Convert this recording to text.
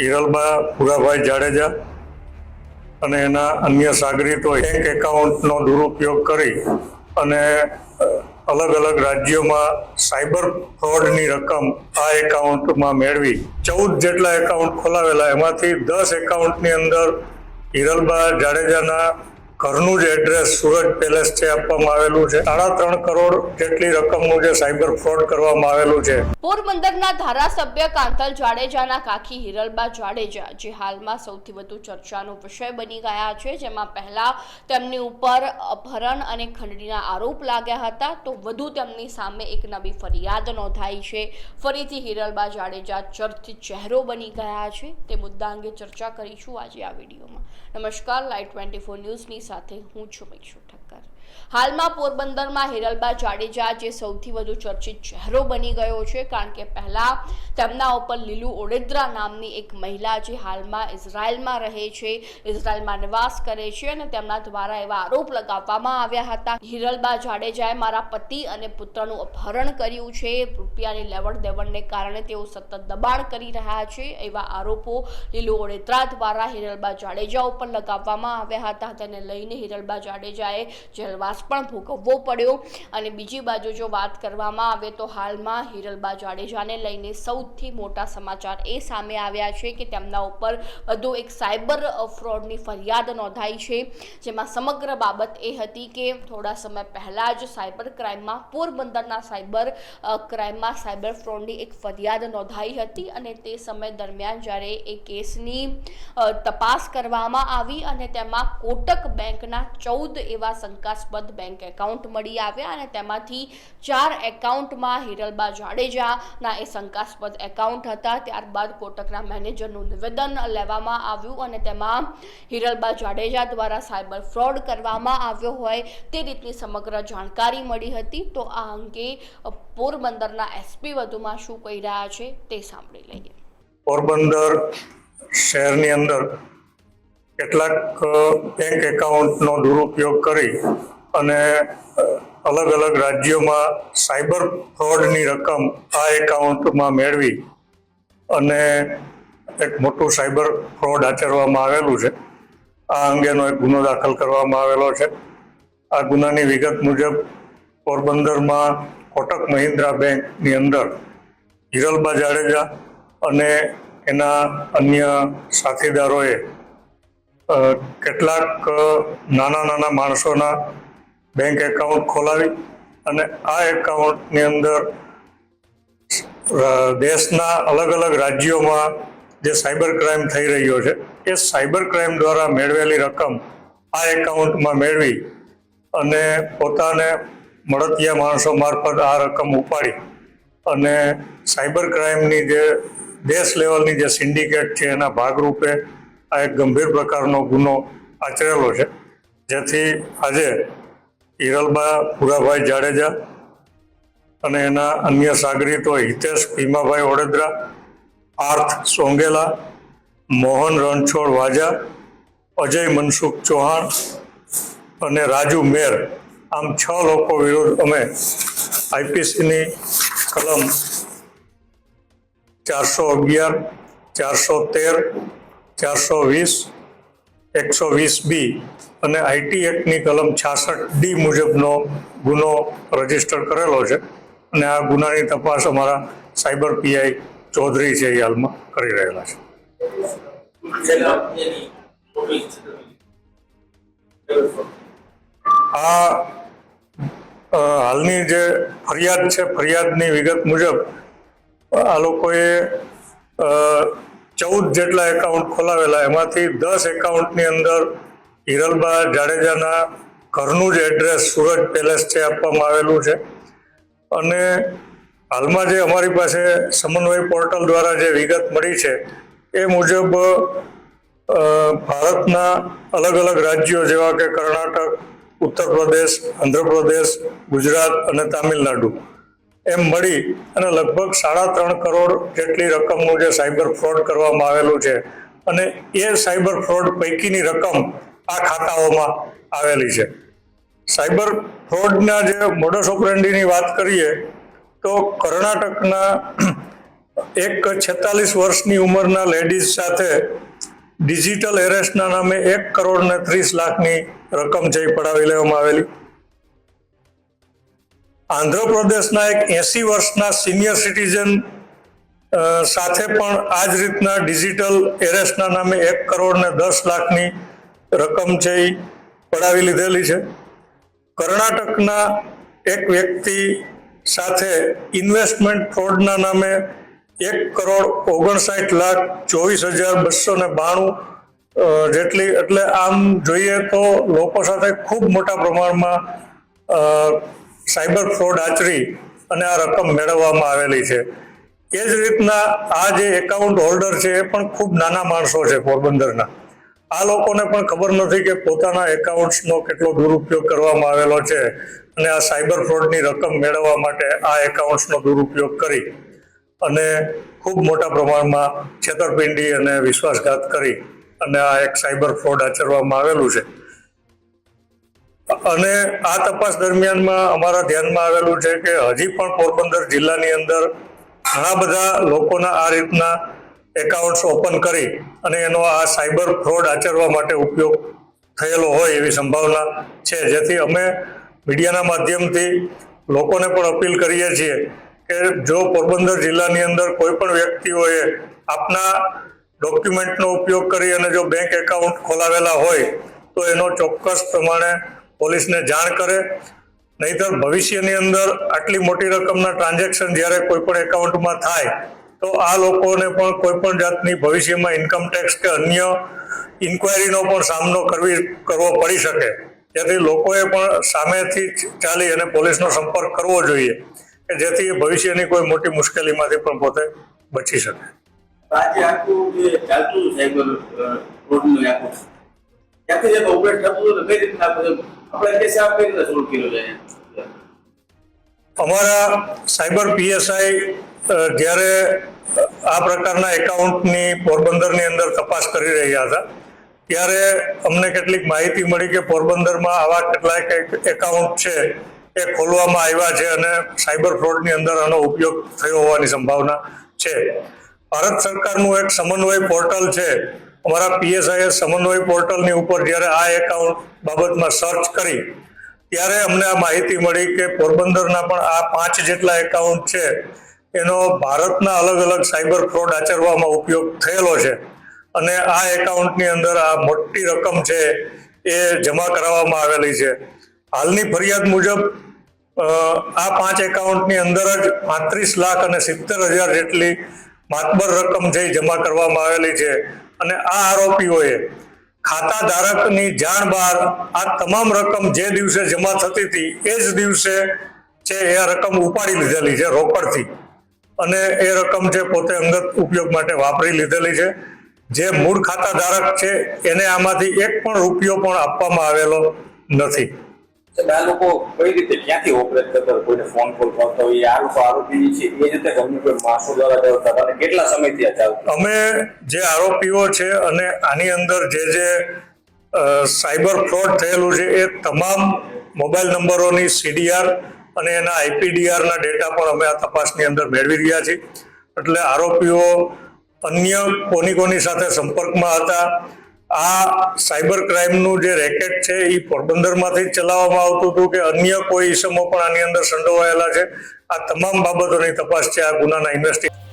હિરલબા ભુરાભાઈ જાડેજા અને એના અન્ય સાગરીતો બેંક એકાઉન્ટનો દુરુપયોગ કરી અને અલગ અલગ રાજ્યોમાં સાયબર ફ્રોડની રકમ આ એકાઉન્ટમાં મેળવી. ચૌદ જેટલા એકાઉન્ટ ખોલાવેલા, એમાંથી દસ એકાઉન્ટની અંદર હિરલબા જાડેજાના ઘરનું જ એડ્રેસ સુરત પેલેસ છે આપવામાં આવેલું છે. સાડા ત્રણ કરોડ જેટલી રકમનું જે સાયબર ફ્રોડ કરવામાં આવેલું છે. પોરબંદરના ધારાસભ્ય કાંતલ જાડેજાના કાકી હિરલબા જાડેજા, જે હાલમાં સૌથી વધુ ચર્ચાનો વિષય બની ગયા છે, જેમાં પહેલા તેમની ઉપર અપહરણ અને ખંડણીના આરોપ લાગ્યા હતા, તો વધુ તેમની સામે એક નવી ફરિયાદ નોંધાઈ છે. ફરીથી હિરલબા જાડેજા ચર્ચિત ચહેરો બની ગયા છે. તે મુદ્દા અંગે ચર્ચા કરીશું આજે આ વિડીયોમાં. નમસ્કાર લાઈવ ટ્વેન્ટી ફોર ન્યૂઝની સાથે હું છું મિક્ષુ ઠક્કર. હાલમાં પોરબંદરમાં હિરલબા જાડેજા, જે સૌથી વધુ ચર્ચિત ચહેરો બની ગયો છે, કારણ કે પહેલા તેમના ઉપર લીલુ ઓડેદ્રા નામની એક મહિલા જે હાલમાં ઇઝરાયલમાં રહે છે, ઇઝરાયલમાં નિવાસ કરે છે અને તેમના દ્વારા એવા આરોપ લગાવવામાં આવ્યા હતા. હિરલબા જાડેજાએ મારા પતિ અને પુત્રનું અપહરણ કર્યું છે. રૂપિયાની લેવડ દેવડને કારણે તેઓ સતત દબાણ કરી રહ્યા છે. એવા આરોપો લીલુ ઓડેદ્રા દ્વારા હિરલબા જાડેજા ઉપર લગાવવામાં આવ્યા હતા. તેને લઈને હિરલબા જાડેજાએ જેલવાસ પણ ભોગવવો પડ્યો. અને બીજી બાજુ જો વાત કરવામાં આવે તો હાલમાં હિરલબા જાડેજાને લઈને સૌથી મોટા સમાચાર એ સામે આવ્યા છે કે તેમના ઉપર વધુ એક સાયબર ફ્રોડની ફરિયાદ નોંધાઈ છે. જેમાં સમગ્ર બાબત એ હતી કે થોડા સમય પહેલાં જ સાયબર ક્રાઇમમાં, પોરબંદરના સાયબર ક્રાઇમમાં સાયબર ફ્રોડની એક ફરિયાદ નોંધાઈ હતી અને તે સમય દરમિયાન જ્યારે એ કેસની તપાસ કરવામાં આવી અને તેમાં કોટક બેંકના ચૌદ એવા શંકાસ્પદ બેંક એકાઉન્ટ મળી આવ્યા અને તેમાંથી ચાર એકાઉન્ટમાં હિરલબા જાડેજાના એ શંકાસ્પદ એકાઉન્ટ હતા. ત્યારબાદ કોટકના મેનેજરનું નિવેદન લેવામાં આવ્યું અને તેમાં હિરલબા જાડેજા દ્વારા સાયબર ફ્રોડ કરવામાં આવ્યો હોય તે રીતની સમગ્ર જાણકારી મળી હતી. તો આ અંગે પોરબંદરના એસપી વધુમાં શું કહી રહ્યા છે તે સાંભળી લઈએ. પોરબંદર શહેરની અંદર કેટલાક બેંક એકાઉન્ટનો દુરુપયોગ કરી અને અલગ અલગ રાજ્યોમાં સાયબર ફ્રોડની રકમ આ એકાઉન્ટમાં મેળવી અને એક મોટું સાયબર ફ્રોડ આચરવામાં આવેલું છે. આ અંગેનો એક ગુનો દાખલ કરવામાં આવેલો છે. આ ગુનાની વિગત મુજબ પોરબંદરમાં કોટક મહિન્દ્રા બેંકની અંદર હિરલબા જાડેજા અને એના અન્ય સાથીદારોએ કેટલાક નાના નાના માણસોના બેંક એકાઉન્ટ ખોલાવી અને આ એકાઉન્ટની અંદર દેશના અલગ અલગ રાજ્યોમાં જે સાયબર ક્રાઇમ થઈ રહ્યો છે, એ સાયબર ક્રાઇમ દ્વારા મેળવેલી રકમ આ એકાઉન્ટમાં મેળવી અને પોતાને મળતિયા માણસો મારફત આ રકમ ઉપાડી અને સાયબર ક્રાઇમની જે દેશ લેવલની જે સિન્ડિકેટ છે એના ભાગરૂપે આ એક ગંભીર પ્રકારનો ગુનો આચરેલો છે. જેથી આજે હિરલબા ભુરાભાઈ જાડેજા અને એના અન્ય સાગરીતો હિતેશ, ભીમાભાઈ વડોદરા પાર્થ સોંગેલા, મોહન રણછોડ વાજા, અજય મનસુખ ચૌહાણ અને રાજુ મેર આમ છ લોકો વિરુદ્ધ અમે આઈપીસીની કલમ ચારસો અગિયાર, ચારસો તેર ચારસો વીસ, એકસો વીસ બી અને આઈટી એક્ટની કલમ છાસઠ ડી મુજબનો ગુનો રજિસ્ટર કરેલો છે. અને આ ગુનાની તપાસ અમારા સાયબર પીઆઈ ચૌધરી છે એ હાલમાં કરી રહેલા છે. આ હાલની જે ફરિયાદ છે, ફરિયાદની વિગત મુજબ આ લોકોએ ચૌદ જેટલા એકાઉન્ટ ખોલાવેલા, એમાંથી દસ એકાઉન્ટની અંદર હિરલબા જાડેજાના ઘરનું જ એડ્રેસ સુરત પેલેસ છે આપવામાં આવેલું છે. અને હાલમાં જે અમારી પાસે સમન્વય પોર્ટલ દ્વારા જે વિગત મળી છે, એ મુજબ ભારતના અલગ અલગ રાજ્યો જેવા કે કર્ણાટક, ઉત્તર પ્રદેશ આંધ્રપ્રદેશ ગુજરાત અને તામિલનાડુ. એમ મળી અને લગભગ સાડા ત્રણ કરોડ જેટલી રકમનું જે સાયબર ફ્રોડ કરવામાં આવેલું છે. અને એ સાયબર ફ્રોડ પૈકીની રકમ આ ખાતાઓમાં આવેલી છે. સાયબર ફ્રોડના જે મોડસ ઓપરેન્ડીની વાત કરીએ, તો કર્ણાટકના એક છેતાલીસ વર્ષની ઉંમરના લેડીઝ સાથે ડિજિટલ એરેસ્ટના નામે એક કરોડ ને ત્રીસ લાખની રકમ જઈ પડાવી લેવામાં આવેલી. આંધ્રપ્રદેશના એક એસી વર્ષના સિનિયર સિટીઝન સાથે પણ આ જ રીતના ડિજિટલ એરેસ્ટના નામે એક કરોડ ને દસ લાખની રકમ છે એ પડાવી લીધેલી છે. કર્ણાટકના એક વ્યક્તિ સાથે ઇન્વેસ્ટમેન્ટ ફ્રોડના નામે એક કરોડ ઓગણસાઠ લાખ ચોવીસ હજાર બસો ને બાણું જેટલી, એટલે આમ જોઈએ તો લોકો સાથે ખૂબ મોટા પ્રમાણમાં સાયબર ફ્રોડ આચરી અને આ રકમ મેળવવામાં આવેલી છે. એ જ રીતના આ જે એકાઉન્ટ હોલ્ડર છે એ પણ ખૂબ નાના માણસો છે પોરબંદરના. આ લોકોને પણ ખબર નથી કે પોતાના એકાઉન્ટ્સનો કેટલો દુરુપયોગ કરવામાં આવેલો છે અને આ સાયબર ફ્રોડની રકમ મેળવવા માટે આ એકાઉન્ટ્સનો દુરુપયોગ કરી અને ખૂબ મોટા પ્રમાણમાં છેતરપિંડી અને વિશ્વાસઘાત કરી અને આ એક સાયબર ફ્રોડ આચરવામાં આવેલું છે. અને આ તપાસ દરમિયાનમાં અમારા ધ્યાનમાં આવેલું છે કે હજી પણ પોરબંદર જિલ્લાની અંદર ઘણા બધા લોકોના આ રીતના એકાઉન્ટ્સ ઓપન કરી અને એનો આ સાયબર ફ્રોડ આચરવા માટે ઉપયોગ થયેલો હોય એવી સંભાવના છે. જેથી અમે મીડિયાના માધ્યમથી લોકોને પણ અપીલ કરીએ છીએ કે જો પોરબંદર જિલ્લાની અંદર કોઈ પણ વ્યક્તિઓએ આપના ડોક્યુમેન્ટનો ઉપયોગ કરી અને જો બેંક એકાઉન્ટ ખોલાવેલા હોય તો એનો ચોક્કસ પ્રમાણે પોલીસને જાણ કરે. નહીતર ભવિષ્યની અંદર આટલી મોટી રકમના ટ્રાન્ઝેક્શન જ્યારે કોઈ પણ એકાઉન્ટમાં થાય, તો આ લોકોને પણ કોઈ પણ જાતની ભવિષ્યમાં ઇન્કમ ટેક્સ કે અન્ય ઇન્ક્વાયરીનો પણ સામનો કરવી, કરવો પડી શકે. જેથી લોકોએ પણ સામેથી ચાલી અને પોલીસનો સંપર્ક કરવો જોઈએ, કે જેથી ભવિષ્યની કોઈ મોટી મુશ્કેલીમાંથી પણ પોતે બચી શકે. આખું જે ચાલતું સાયબર અમારા સાયબર પીએસઆઈ જ્યારે આ પ્રકારના એકાઉન્ટની પોરબંદરની અંદર તપાસ કરી રહ્યા હતા, ત્યારે અમને કેટલીક માહિતી મળી કે પોરબંદરમાં આવા કેટલાક એકાઉન્ટ છે, એ ખોલવામાં આવ્યા છે અને સાયબર ફ્રોડની અંદર આનો ઉપયોગ થયો હોવાની સંભાવના છે. ભારત સરકારનું એક સમન્વય પોર્ટલ છે અમારા પીએસઆઈએ સમન્વય પોર્ટલની ઉપર જ્યારે આ એકાઉન્ટ બાબતમાં સર્ચ કરી, ત્યારે અમને આ માહિતી મળી કે પોરબંદરના પણ આ પાંચ જેટલા એકાઉન્ટ છે, એનો ભારતના અલગ અલગ સાયબર ફ્રોડ આચરવામાં ઉપયોગ થયેલો છે. અને આ એકાઉન્ટની અંદર આ મોટી રકમ છે એ જમા કરાવવામાં આવેલી છે. હાલની ફરિયાદ મુજબ આ પાંચ એકાઉન્ટની અંદર જ પાંત્રીસ લાખ અને સિત્તેર હજાર જેટલી માતબર રકમ છે જમા કરવામાં આવેલી છે. અને આ આરોપીઓએ ખાતા ધારકની જાણ બહાર આ તમામ રકમ જે દિવસે જમા થતી હતી, એ જ દિવસે છે એ રકમ ઉપાડી લીધેલી છે, રોકડથી. અને એ રકમ છે પોતે અંગત ઉપયોગ માટે વાપરી લીધેલી છે. જે મૂળ ખાતા ધારક છે, એને આમાંથી એક પણ રૂપિયો પણ આપવામાં આવેલો નથી. આ લોકો કઈ રીતે ક્યાંથી ઓપરેટ કરતા હોય? કોઈને ફોન કોલ કરતા હોય આ લોકો આરોપી છે, એ રીતે ગમે કોઈ માણસો દ્વારા કરતા હતા કેટલા સમયથી આ ચાલતું અમે જે આરોપીઓ છે અને આની અંદર જે જે સાયબર ફ્રોડ થયેલું છે, એ તમામ મોબાઈલ નંબરોની સીડીઆર અને એના આઈપીડીઆરના ડેટા પણ અમે આ તપાસની અંદર મેળવી રહ્યા છીએ. એટલે આરોપીઓ અન્ય કોની કોની સાથે સંપર્કમાં હતા આ સાયબર ક્રાઇમનું જે રેકેટ છે એ પોરબંદરમાંથી જ ચલાવવામાં આવતું હતું કે અન્ય કોઈ ઈસમો પણ આની અંદર સંડોવાયેલા છે. આ તમામ બાબતોની તપાસ છે આ ગુનાના ઇન્વેસ્ટિગેશન